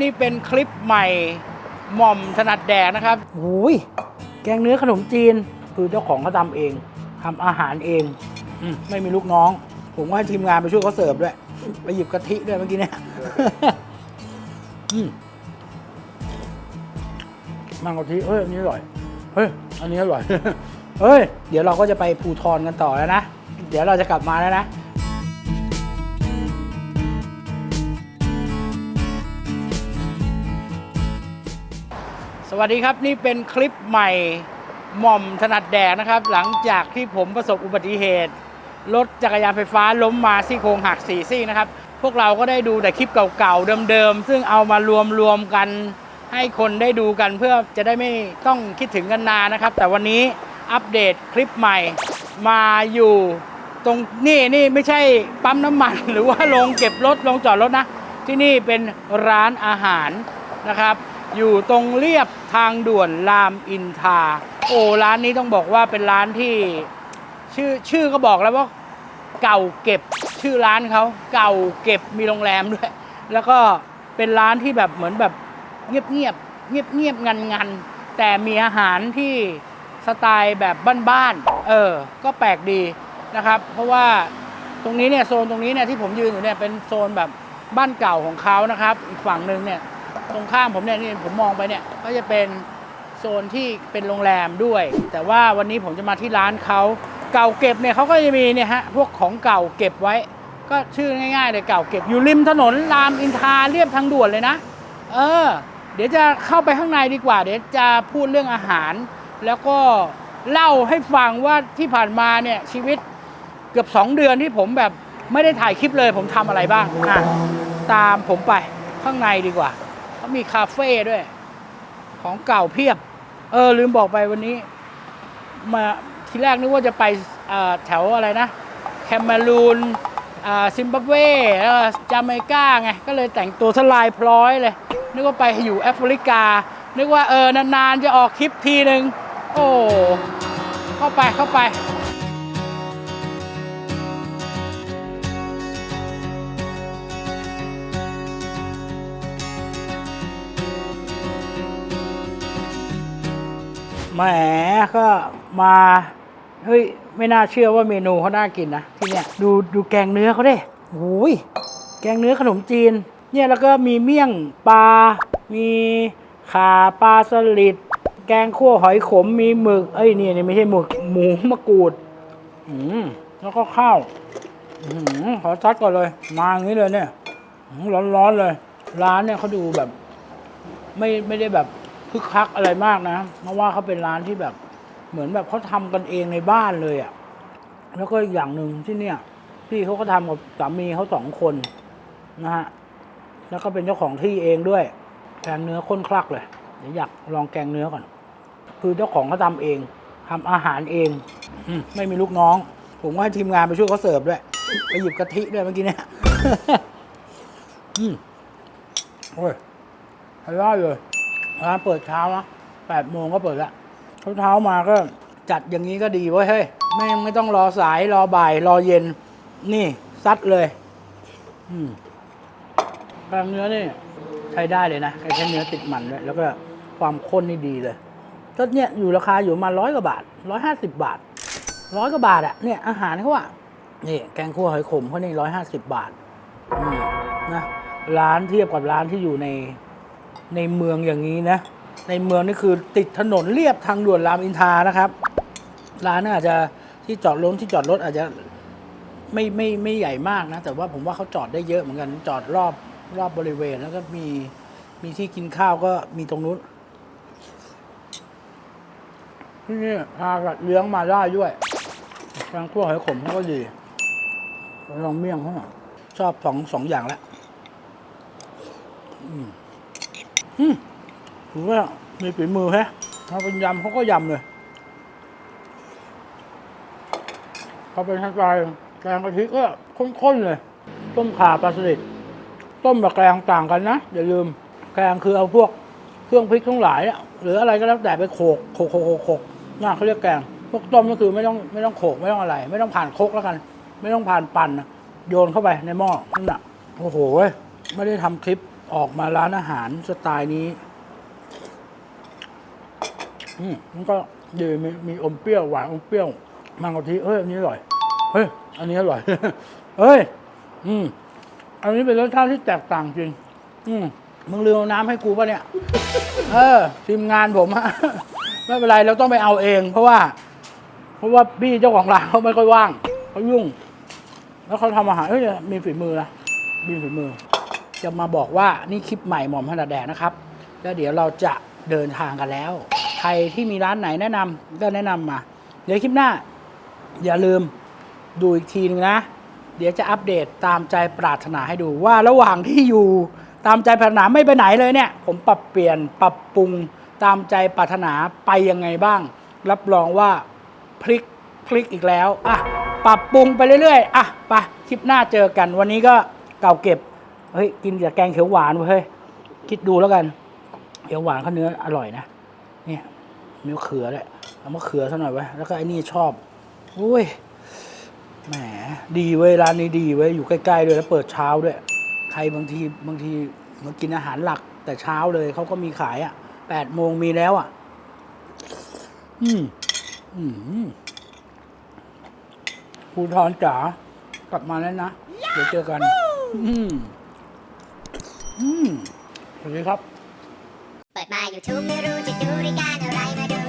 นี่เป็นคลิปใหม่หม่อมถนัดแดกนะครับหูยแกงเนื้อขนมจีน คือเจ้าของเขาทำเองทำอาหารเองอมไม่มีลูกน้อง ผมก็ให้ทีมงานไปช่วยเขาเสิร์ฟด้วย ไปหยิบกะทิด้วยเมื่อกี้เนี่ยมมังกะทิเอ้ยอันนี้อร่อย เฮ้ย อันนี้อร่อย เฮ้ย เดี๋ยวเราก็จะไปภูทรกันต่อแล้วนะ เดี๋ยวเราจะกลับมาแล้วนะ สวัสดีครับนี่เป็นคลิปใหม่หม่อมถนัดแดกนะครับ หลังจากที่ผมประสบอุบัติเหตุ รถจักรยานไฟฟ้าล้มมาซี่โครงหักสี่ซี่นะครับ พวกเราก็ได้ดูแต่คลิปเก่าๆเดิมๆ ซึ่งเอามารวมๆกัน ให้คนได้ดูกันเพื่อจะได้ไม่ต้องคิดถึงกันนานนะครับ แต่วันนี้อัปเดตคลิปใหม่มาอยู่ตรงนี่นี่ไม่ใช่ปั๊มน้ำมัน หรือว่าโรงเก็บรถโรงจอดรถนะ ที่นี่เป็นร้านอาหารนะครับ อยู่ตรงเรียบทางด่วนรามอินทราโอ้ร้านนี้ต้องบอกว่าเป็นร้านที่ ชื่อชื่อก็บอกแล้วว่า เก่าเก็บชื่อร้านเขาเก่าเก็บมีโรงแรมด้วย แล้วก็เป็นร้านที่แบบเหมือนแบบเงียบเงียบเงียบเงียบงันงันๆแต่มีอาหารที่สไตล์แบบบ้านๆเออ ก็แปลกดีนะครับ เพราะว่าตรงนี้เนี่ยโซนตรงนี้เนี่ยที่ผมยืนอยู่เนี่ยเป็นโซนแบบบ้านเก่าของเขานะครับ อีกฝั่งหนึ่งเนี่ย ตรงข้ามผมเนี่ยนี่ผมมองไปเนี่ยก็จะเป็นโซนที่เป็นโรงแรมด้วย แต่ว่าวันนี้ผมจะมาที่ร้านเขาเก่าเก็บเนี่ยเขาก็จะมีเนี่ยฮะพวกของเก่าเก็บไว้ ก็ชื่อง่ายๆเลยเก่าเก็บอยู่ริมถนนรามอินทราเรียบทางด่วนเลยนะ เออ เดี๋ยวจะเข้าไปข้างในดีกว่า เดี๋ยวจะพูดเรื่องอาหาร แล้วก็เล่าให้ฟังว่าที่ผ่านมาเนี่ยชีวิตเกือบ 2 เดือนที่ผมแบบไม่ได้ถ่ายคลิปเลย ผมทำอะไรบ้างอะตามผมไปข้างในดีกว่าเขา มีคาเฟ่ด้วย ของเก่าเพียบ เออ ลืมบอกไปวันนี้ มาทีแรกนึกว่าจะไปแถวอะไรนะ แคมารูนอ่าซิมบับเวแล้วก็จาเมกาไง ก็เลยแต่งตัวสลายพร้อยเลย นึกว่าไปอยู่แอฟริกา นึกว่าเออนานๆจะออกคลิปทีหนึ่งโอ้เข้าไปเข้าไป แหมก็มาเฮ้ยไม่น่าเชื่อว่าเมนูเขาน่ากินนะที่เนี่ยดูดูแกงเนื้อเขาดิโอ้ยแกงเนื้อขนมจีน เนี่ยแล้วก็มีเมี่ยงปลา มีขาปลาสลิดแกงคั่วหอยขมมีหมึกเอ้ยนี่นี่ไม่ใช่หมึกหมูมะกรูดอืมแล้วก็ข้าวอืมขอซัดก่อนเลย มาอย่างนี้เลยเนี่ยร้อนร้อนๆเลย ร้านเนี่ยเขาดูแบบ ไม่ไม่ได้แบบ คึกคักอะไรมากนะ เพราะว่าเขาเป็นร้านที่แบบเหมือนแบบเขาทำกันเองในบ้านเลยอะ่ะ แล้วก็อีกอย่างหนึ่งที่เนี่ย พี่เขาก็ทำกับสามีเขาสองคนนะฮะ แล้วก็เป็นเจ้าของที่เองด้วย แกงเนื้อข้นคลักเลย เดี๋ยวอยากลองแกงเนื้อก่อน คือเจ้าของเขาทำเองทำอาหารเองอมไม่มีลูกน้อง ผมก็ให้ทีมงานไปช่วยเขาเสิร์ฟด้วย ไปหยิบกะทิด้วยเมื่อกี้เนี่ยอืมโอ้ยอร่อยเลย ร้านเปิดเช้านะแปดโมงก็เปิดละเช้าเช้ามาก็จัดอย่างนี้ก็ดีเว้ยเฮ้ยไม่ไม่ต้องรอสายรอบ่ายรอเย็น นี่ซัดเลยอืมแกงเนื้อนี่ใช้ได้เลยนะแค่เนื้อติดมันด้วยแล้วก็ความข้นนี่ดีเลยก็เนี่ยอยู่ราคาอยู่มาร้อยกว่าบาทร้อยห้าสิบบาทร้อยกว่าบาทอะเนี่ยอาหารเขาอะนี่แกงคั่วหอยขมเขานี่ร้อยห้าสิบบาทอืมนะร้านเทียบกับร้านที่อยู่ใน ในเมืองอย่างนี้นะ ในเมืองนี่คือติดถนนเรียบทางด่วนรามอินทานะครับ ร้านน่าอาจจะที่จอดรถที่จอดรถอาจจะไม่ไม่ไม่ใหญ่มากนะ แต่ว่าผมว่าเขาจอดได้เยอะเหมือนกันจอดรอบรอบบริเวณแล้วก็มีมีที่กินข้าวก็มีตรงนู้นที่นี่พากัดเลี้ยงมาได้ด้วยแกงคั่วหอยขมเขาก็ดีลองเมี่ยงเขาหน่อยชอบสองสองอย่างแล้ว อืม อืมถือว่ามีฝีมือแฮะถ้าเป็นยำเขาก็ยำเลยเขาเป็นสไตล์แกงกะทิก็ข้นๆเลย ต้มข่าปลาสลิดต้มกับแกงต่างกันนะ อย่าลืมแกงคือเอาพวกเครื่องพริกทั้งหลายหรืออะไรก็แล้วแต่ไปโขกโขกโขกโขกน่าเขาเรียกแกงพวกต้มก็คือไม่ต้องไม่ต้องโขกไม่ต้องอะไร ไม่ต้องผ่านโคกแล้วกัน ไม่ต้องผ่านปั่นนะโยนเข้าไปในหม้อนั่นน่ะโอ้โห้ไม่ได้ทำคลิป ออกมาร้านอาหารสไตล์นี้ อืมมันก็ดีมีมีอมเปรี้ยวหวานอมเปรี้ยวมังกรทีเฮ้ยอันนี้อร่อย เฮ้ย อันนี้อร่อย เฮ้ย อืม อันนี้เป็นรสชาติที่แตกต่างจริง อืมมึงลืมเอาน้ำให้กูป่ะเนี่ย เออทีมงานผมอะไม่เป็นไรเราต้องไปเอาเอง เพราะว่า เพราะว่าพี่เจ้าของร้านเขาไม่ค่อยว่างเขายุ่ง แล้วเขาทำอาหารเอ้ยมีฝีมือนะมีฝีมือ จะมาบอกว่านี่คลิปใหม่หม่อมถนัดแดกนะครับ แล้วเดี๋ยวเราจะเดินทางกันแล้ว ใครที่มีร้านไหนแนะนำก็แนะนำมา เดี๋ยวคลิปหน้า อย่าลืมดูอีกทีนึงนะ เดี๋ยวจะอัปเดตตามใจปรารถนาให้ดูว่าระหว่างที่อยู่ตามใจปรารถนาไม่ไปไหนเลยเนี่ย ผมปรับเปลี่ยนปรับปรุงตามใจปรารถนาไปยังไงบ้าง รับรองว่าพลิกพลิกอีกแล้วอะปรับปรุงไปเรื่อยๆอะไปคลิปหน้าเจอกันวันนี้ก็เก่าเก็บ เฮ้ยกินกับแกงเขียวหวานเว้ยเฮ้ยคิดดูแล้วกันเขียวหวานเขาเนื้ออร่อยนะเนี่ยมีมะเขือเลยเอามะเขือซะหน่อยไว้แล้วก็ไอ้นี่ชอบอุ้ยแหมดีเว้ยร้านนี้ดีเว้ยอยู่ใกล้ๆด้วยแล้วเปิดเช้าด้วย ใครบางทีบางทีมากินอาหารหลัก แต่เช้าเลยเขาก็มีขายอะแปดโมงมีแล้วอะ อืมอืมภูทรจ๋ากลับมาแล้วนะ เดี๋ยวเจอกัน อืม อืมสวัสดีครับ เปิดมา YouTube ไม่รู้จะดูรายการอะไรมาดู